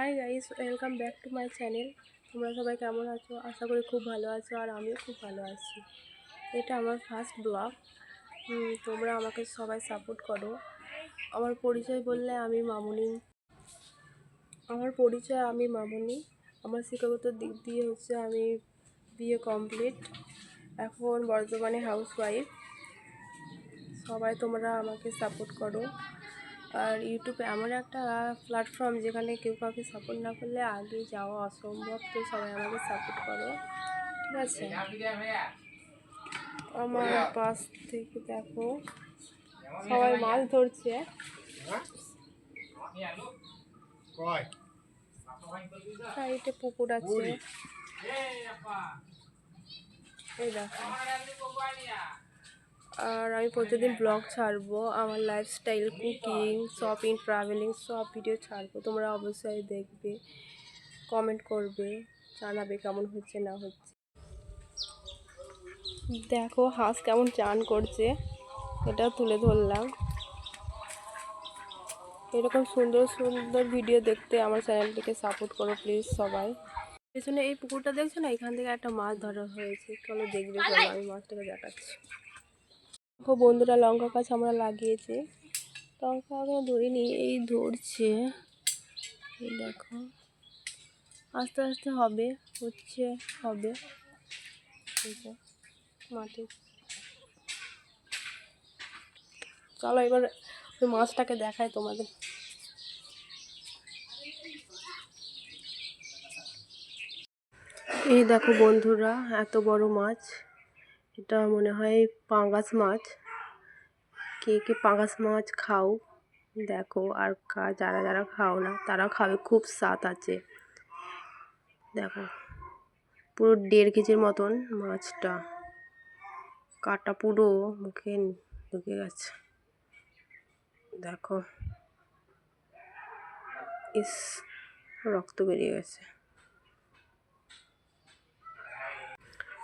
Hi guys welcome back to my channel তোমরা সবাই কেমন আছো? আশা করি খুব ভালো আছো আর আমিও খুব ভালো আছি। এটা আমার ফার্স্ট ব্লগ তোমরা আমাকে সবাই সাপোর্ট করো। আমার পরিচয় বললে আমি মামুনি। আমার পরিচয় আমি মামুনি। আমার শিক্ষাগত দিক দিয়ে হচ্ছে আমি বিয়ে কমপ্লিট এখন বর্তমানে হাউস ওয়াইফ সবাই তোমরা আমাকে সাপোর্ট করো। আর ইউটিউবে এমন একটা প্ল্যাটফর্ম যেখানে কেউ কাউকে সাপোর্ট না করলে আগে যাওয়া অসম্ভব। তো সবাই আমাকে সাপোর্ট করো। ঠিক আছে? আমার পাশ থেকে দেখো সবাই মাছ ধরছে। সাইডে পুকুর আছে। এই দেখো। আর আমি প্রতিদিন ব্লগ ছাড়বো, আমার লাইফস্টাইল কুকিং শপিং ট্রাভেলিং সব ভিডিও ছাড়বো। তোমরা অবশ্যই দেখবে কমেন্ট করবে, জানাবে কেমন হচ্ছে, না হচ্ছে। দেখো, হাঁস কেমন চান করছে, এটা তুলে ধরলাম। এরকম সুন্দর সুন্দর ভিডিও দেখতে আমার চ্যানেলটিকে সাপোর্ট করো প্লিজ সবাই। পেছনে এই পুকুরটা দেখছ না? এখান থেকে একটা মাছ ধরা হয়েছে। চলো দেখবে আমি মাছটাকে দেখাচ্ছি। দেখো বন্ধুরা, লঙ্কা গাছ আমরা লাগিয়েছি। লঙ্কা এখনও ধরিনি, এই ধরছে। এই দেখো, আস্তে আস্তে হবে, হচ্ছে, হবে। মাটি। চলো এবার ওই মাছটাকে দেখায় তোমাদের। এই দেখো বন্ধুরা, এত বড় মাছ। এটা মনে হয় পাঙ্গাস মাছ। কে কে পাঙ্গাস মাছ খাও, দেখো আর যারা যারা খাও না তারা খাবে, খুব স্বাদ আছে। দেখো, পুরো দেড় কেজির মতন মাছটা। কাটা পুরো মুখে ঢুকে গেছে। দেখো, ইস, রক্ত বেরিয়ে গেছে।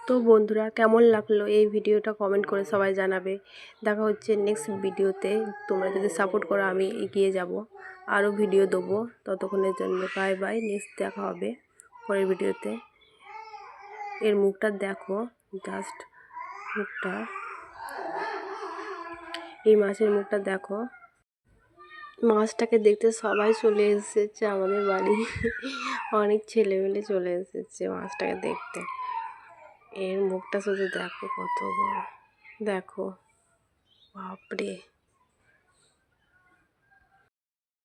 তো বন্ধুরা, কেমন লাগল এই ভিডিওটা কমেন্ট করে সবাই জানাবে। দেখা হচ্ছে নেক্সট ভিডিওতে। তোমরা যদি সাপোর্ট করো, আমি এগিয়ে যাব, আরও ভিডিও দেবো ততক্ষণের জন্য। বাই বাই নেক্সট দেখা হবে পরের ভিডিওতে। এর মুখটা দেখো জাস্ট মুখটা। এই মাছের মুখটা দেখো। মাছটাকে দেখতে সবাই চলে এসেছে আমাদের বাড়ি। অনেক ছেলেমেলে চলে এসেছে মাছটাকে দেখতে। এর মুখটা শুধু দেখো কত বড়। দেখো। বাপরে।